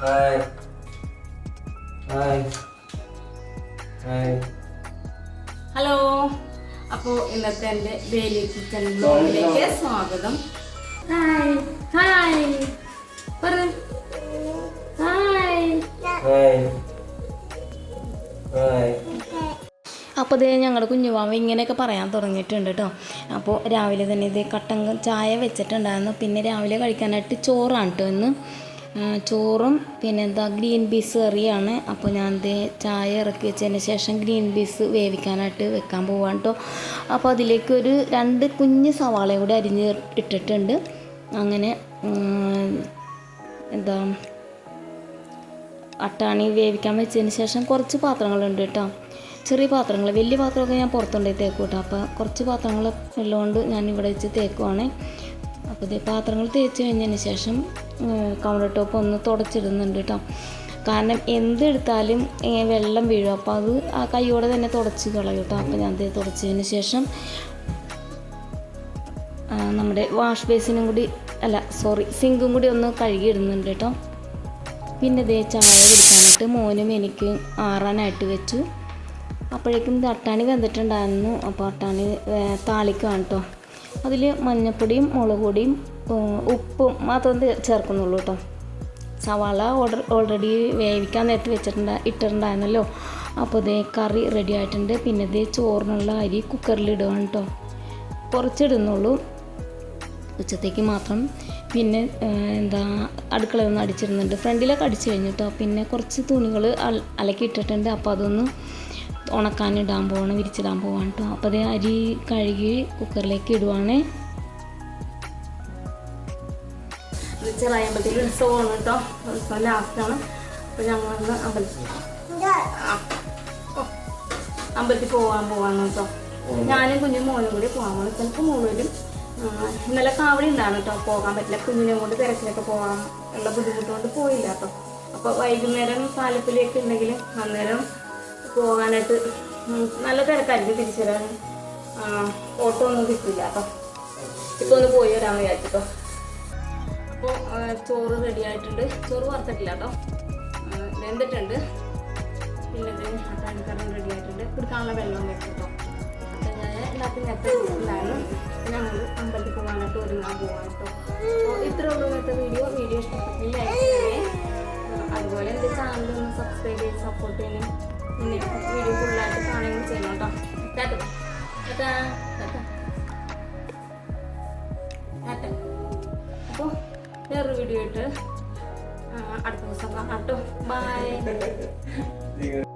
Hi hi hi hello അപ്പോൾ ഇന്നത്തെ എന്റെ ഡെയിലി കിച്ചൺ ബ്ലോഗിലേക്ക് സ്വാഗതം. ഹായ് ഹായ് അപ്പോൾ ഇത് ഞങ്ങളുടെ കുഞ്ഞുവാവ് ഇങ്ങനെയൊക്കെ പറയാൻ തുടങ്ങിയിട്ടുണ്ട് കേട്ടോ അപ്പോൾ രാവിലെ തന്നെ ഇത് കട്ടൻ ചായ വെച്ചിട്ടുണ്ടായിരുന്നു. പിന്നെ രാവിലെ കഴിക്കാനായിട്ട് ചോറാണ് കേട്ടോ ഇന്ന്. ചോറും പിന്നെ എന്താ ഗ്രീൻ പീസ് കറിയാണ്. അപ്പോൾ ഞാൻ ഇത് ചായ ഇറക്കി വെച്ചതിന് ശേഷം ഗ്രീൻ പീസ് വേവിക്കാനായിട്ട് വെക്കാൻ പോവാണ് കേട്ടോ അപ്പോൾ അതിലേക്ക് ഒരു രണ്ട് കുഞ്ഞ് സവാളയും കൂടി അരിഞ്ഞ് ഇട്ടിട്ടുണ്ട്. അങ്ങനെ എന്താ അട്ടാണി വേവിക്കാൻ വെച്ചതിന് ശേഷം കുറച്ച് പാത്രങ്ങളുണ്ട് കേട്ടോ ചെറിയ പാത്രങ്ങൾ വലിയ പാത്രമൊക്കെ ഞാൻ പുറത്തുകൊണ്ടുപോയി തേക്കും കേട്ടോ അപ്പോൾ കുറച്ച് പാത്രങ്ങൾ ഉള്ളതുകൊണ്ട് ഞാൻ ഇവിടെ വെച്ച് തേക്കുവാണ്. അപ്പോൾ ഇതേ പാത്രങ്ങൾ തേച്ച് കഴിഞ്ഞതിന് ശേഷം കൗണ്ടർ ടോപ്പ് ഒന്ന് തുടച്ചിടുന്നുണ്ട് കേട്ടോ കാരണം എന്തെടുത്താലും വെള്ളം വീഴും. അപ്പോൾ അത് ആ കൈയോടെ തന്നെ തുടച്ച് കളയും കേട്ടോ അപ്പോൾ ഞാൻ തുടച്ചതിന് ശേഷം നമ്മുടെ വാഷ് ബേസിനും കൂടി അല്ല സോറി സിങ്കും കൂടി ഒന്ന് കഴുകി ഇടുന്നുണ്ട് കേട്ടോ പിന്നെ ഇതേ ചായ കുടിക്കാനായിട്ട് മോനും എനിക്ക് ആറാനായിട്ട് വെച്ചു. അപ്പോഴേക്കും ഇത് അട്ടാണി വെന്തിട്ടുണ്ടായിരുന്നു. അപ്പോൾ അട്ടാണി താളിക്കുകയാണ് കേട്ടോ അതിൽ മഞ്ഞപ്പൊടിയും മുളക് പൊടിയും ഉപ്പും മാത്രം ചേർക്കുന്നുള്ളൂ കേട്ടോ സവാള ഓർഡർ ഓൾറെഡി വേവിക്കാൻ നേരത്ത് വെച്ചിട്ടുണ്ട ഇട്ടിട്ടുണ്ടായിരുന്നല്ലോ. അപ്പോൾ ഇതേ കറി റെഡി ആയിട്ടുണ്ട്. പിന്നെ ഇതേ ചോറിനുള്ള അരി കുക്കറിൽ ഇടുകയാണ് കേട്ടോ കുറച്ചിടുന്നുള്ളൂ. ഉച്ചത്തേക്ക് മാത്രം. പിന്നെ എന്താ അടുക്കള ഒന്ന് അടിച്ചിരുന്നുണ്ട്. ഫ്രണ്ടിലൊക്കെ അടിച്ചു കഴിഞ്ഞിട്ടോ പിന്നെ കുറച്ച് തുണികൾ അലക്കി ഇട്ടിട്ടുണ്ട് അപ്പോൾ അതൊന്ന് ഉണക്കാനിടാൻ പോവാണ് വിരിച്ചിടാൻ പോവാണ് കേട്ടോ അപ്പോൾ അത് അരി കഴുകി കുക്കറിലേക്ക് ഇടുവാണ്. ഇത് ചെറായമ്പലത്തിൽ ഉത്സവമാണ് കേട്ടോ ഉത്സവം ലാസ്റ്റാണ് അപ്പോൾ ഞങ്ങൾ അമ്പലത്തിൽ പോവാൻ പോവാണ് അമ്പലത്തിൽ പോകാൻ പോവാണ് കേട്ടോ ഞാനും കുഞ്ഞും മോനും കൂടി പോകാൻ പോകണം ചിലപ്പോൾ മോൾ ഇന്നലെ കാവടി ഉണ്ടാണ് കേട്ടോ പോകാൻ പറ്റില്ല. കുഞ്ഞിനെ കൊണ്ട് തിരക്കിലൊക്കെ പോകാൻ ഉള്ള ബുദ്ധിമുട്ട് കൊണ്ട് പോയില്ല കേട്ടോ അപ്പോൾ വൈകുന്നേരം പാലപ്പിലേക്ക് ഉണ്ടെങ്കിൽ അന്നേരം പോകാനായിട്ട് നല്ല തിരക്കായിരിക്കും തിരിച്ചു വരാൻ ഓട്ടോ ഒന്നും കിട്ടില്ല അപ്പം ഇപ്പോൾ ഒന്ന് പോയി വരാൻ വിചാരിച്ചിട്ടോ. അപ്പോൾ ചോറ് റെഡി ആയിട്ടുണ്ട്. ചോറ് വറുത്തിട്ടില്ല കേട്ടോ വെന്തിട്ടുണ്ട്. പിന്നെ ഇത് അട്ടാണിക്കറി റെഡി ആയിട്ടുണ്ട്. കുടിക്കാനുള്ള വെള്ളം വെച്ചിട്ടോ ഞാൻ എല്ലാത്തിനും നേരത്തെ ഞങ്ങൾ അമ്പലത്തിൽ പോകാനായിട്ട് ഒരുങ്ങാൻ പോകാൻ കേട്ടോ അപ്പോൾ ഇത്രയുള്ള ഇന്നത്തെ വീഡിയോ വീഡിയോ ഇഷ്ടപ്പെട്ടെങ്കിൽ അതുപോലെ എന്റെ ചാനൽ ഒന്ന് സബ്സ്ക്രൈബ് ചെയ്ത് സപ്പോർട്ട് ചെയ്യണം. വീഡിയോ ഫുള്ളായിട്ട് കാണുകയും ചെയ്യണം കേട്ടോ? ടാറ്റാ ടാറ്റ ടാറ്റ അപ്പോൾ വേറൊരു വീഡിയോ ആയിട്ട് അടുത്ത ദിവസം കാണാം കേട്ടോ ബൈ